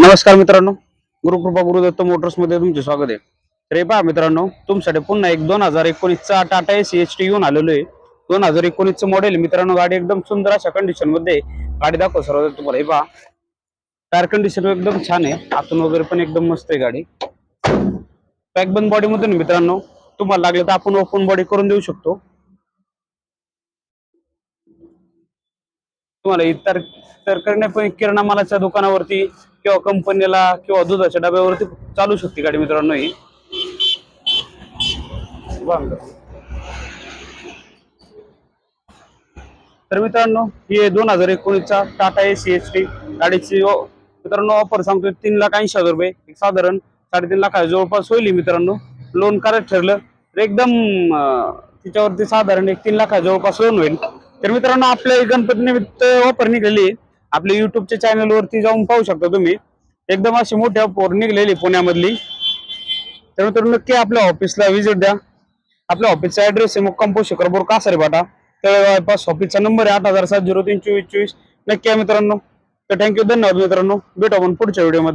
नमस्कार मित्रांनो गुरुकृपा गुरुदत्त मोटर्समध्ये तुमचे स्वागत आहे. रे पहा मित्रांनो तुमच्यासाठी पुन्हा एक दोन हजार एकोणीसचा टाटा एस एच टी येऊन आलेलो आहे. दोन हजार एकोणीसचं मॉडेल मित्रांनो गाडी एकदम सुंदर अशा कंडिशनमध्ये गाडी दाखव सर्व तुम्हाला. हे पहा टायर कंडिशन एकदम छान आहे. आतून वगैरे पण एकदम मस्त आहे गाडी. पॅक बंद बॉडी मधून मित्रांनो. तुम्हाला लागलं तर आपण ओपन बॉडी करून देऊ शकतो. तुम्हाला इतर तर करणे पण किराणा मालाच्या दुकानावरती किंवा कंपनीला किंवा दुधाच्या डब्यावरती चालू शकते गाडी मित्रांनो ही. तर मित्रांनो ही दोन हजार एकोणीसचा टाटा ए सी टी गाडीची मित्रांनो ऑफर सांगतो तीन लाख ऐंशी हजार रुपये. साधारण साडेतीन लाखाच्या जवळपास होईल मित्रांनो. लोन करायचं ठरलं तर एकदम तिच्यावरती साधारण एक तीन लाखा जवळपास लोन होईल. तर मित्रांनो आपल्या गणपती निमित्त ऑफर निघाली आपल्या युट्यूबच्या चॅनल वरती जाऊन पाहू शकता तुम्ही. एकदम अशी मोठी ऑफर निघलेली पुण्यामधली. तर मित्रांनो नक्की आपल्या ऑफिसला व्हिजिट द्या. आपल्या ऑफिसचा ऍड्रेस आहे मुक्काम पोस्ट शिखरपूर कासारे बाटा तळेवायपास ऑफिसचा नंबर आहे आठ हजार सात झिरो तीन चोवीस चोवीस. नक्की आहे मित्रांनो. तर थँक्यू धन्यवाद मित्रांनो. भेटू आपण पुढच्या व्हिडिओमध्ये